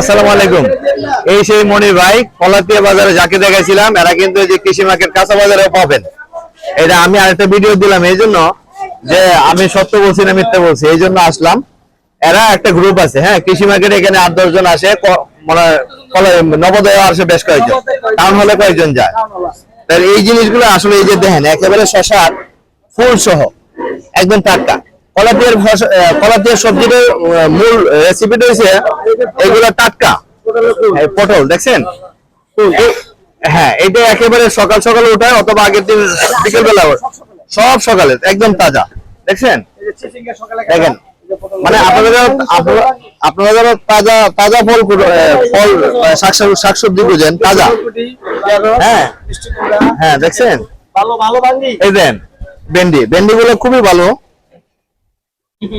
আসসালামু আলাইকুম। এই সেই মনির ভাই যাকে দেখাইছিলাম, এরা কিন্তু কাঁচা বাজারেও আমি আরেকটা ভিডিও মিথ্যা আসলাম। এরা একটা গ্রুপ আছে হ্যাঁ কৃষি মার্কেটে এখানে আট, দশ জন আসে মানে নবোদয় আসে বেশ কয়েকজন, টাউন হলে কয়েকজন যায়। তাহলে এই জিনিসগুলো আসলে এই যে দেখেন, একেবারে শশার ফুল সহ, একদম টাটকা। কলাপিয়ার কলাপিয়ার সবজিটা আহ, মূল রেসিপিটা হয়েছে এগুলো টাটকা পটল দেখছেন? হ্যাঁ এটা একেবারে সকাল সকালে উঠায় অথবা আগের দিন বিকেল বেলা সব সকালে একদম তাজা দেখছেন? দেখেন মানে আপনারা আপনারা যারা তাজা তাজা ফল ফল শাকসবজি বুঝেন তাজা। হ্যাঁ হ্যাঁ দেখছেন? এই দেন ভেন্ডি ভেন্ডি গুলো খুবই ভালো।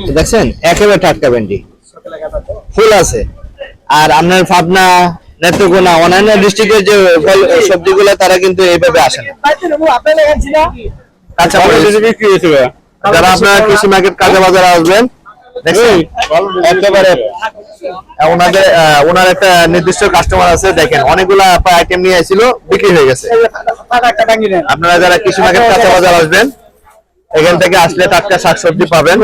দেখছেন একেবারে টাটকা ভেন্ডি ফুল আছে আর আপনার পাবনা নেত্রকোনা অন্যান্য ডিস্ট্রিক্টের যে ফল- সবজিগুলো তারা কিন্তু এইভাবে আসে না যারা আপনার কৃষি মার্কেট কাঁচা বাজারে আসবেন দেখছেন একেবারে ওনাদের আহ, ওনার একটা নির্দিষ্ট কাস্টমার আছে দেখেন অনেকগুলা আইটেম নিয়ে আসছিল বিক্রি হয়ে গেছে আপনারা যারা কৃষি মার্কেট কাঁচা বাজার আসবেন এখান থেকে আসলে টাটকা শাকসবজি পাবেন।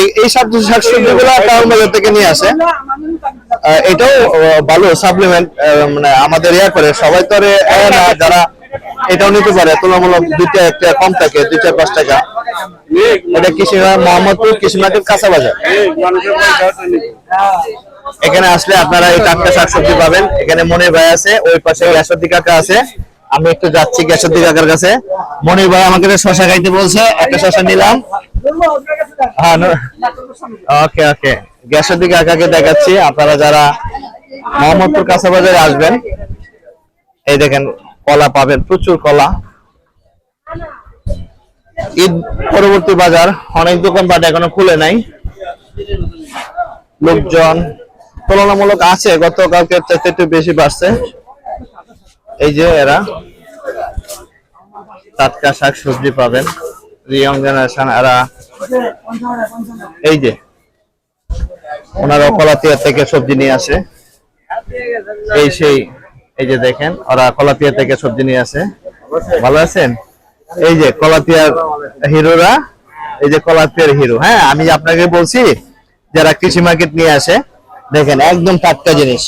এই এই সব শাকসবজি গুলো টাউন বাজার থেকে নিয়ে আসে। এটাও ভালো সাপ্লিমেন্ট মানে আমাদের ইয়া করে। সবাই তো যারা এটাও নিতে পারে তুলনামূলক দুইটা একটা কম থাকে দুই চার পাঁচ টাকা। এটা কৃষি মোহাম্মদপুর কৃষি মার্কেট কাঁচা বাজার। এখানে আসলে আপনারা এই টাটকা শাকসবজি পাবেন। এখানে মনে ভাই আছে ওই পাশে গ্যাসদ্দি কাকা আছে। আমি একটু যাচ্ছি গ্যাসদ্দি কাকার কাছে। মনির ভাই আমাকে শশা খাইতে বলছে, একটা শশা নিলাম। হ্যাঁ ওকে ওকে। গ্যাসদ্দি কাকাকে দেখাচ্ছি। আপনারা যারা মোহাম্মদপুর কাঁচা বাজারে আসবেন, এই দেখেন, কলা পাবেন, প্রচুর কলা। ঈদ পরবর্তী বাজার, অনেক দোকান দোকানপাট এখনও খুলে নাই। লোকজন তুলনামূলক আছে, গতকালকে একটু বেশি বাড়ছে। এই যে এরা, টাটকা শাক, সবজি পাবেন। রিয়ং জেনারেশন এরা এই যে, ওনারা কলাতিয়া থেকে সবজি নিয়ে আসে। এই সেই, এই যে দেখেন, ওরা কলাতিয়া থেকে সবজি নিয়ে আসে। ভালো আছেন? এই যে কলাতিয়ার হিরোরা, এই যে কলাতিয়ার হিরো। হ্যাঁ আমি আপনাকে বলছি, যারা কৃষি মার্কেট নিয়ে আসে, দেখেন, একদম টাটকা জিনিস।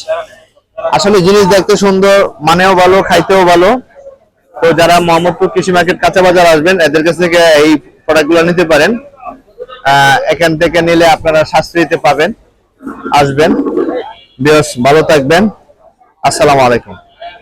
আসলে জিনিস দেখতে সুন্দর, মানেও ভালো, খাইতেও ভালো। তো যারা মোহাম্মদপুর কৃষি মার্কেট কাঁচা বাজার আসবেন, এদের কাছ থেকে এই প্রোডাক্টগুলো নিতে পারেন। এখান থেকে নিলে আপনারা সাশ্রয়ীতে পাবেন আসবেন। বেশ ভালো থাকবেন। আসসালামু আলাইকুম।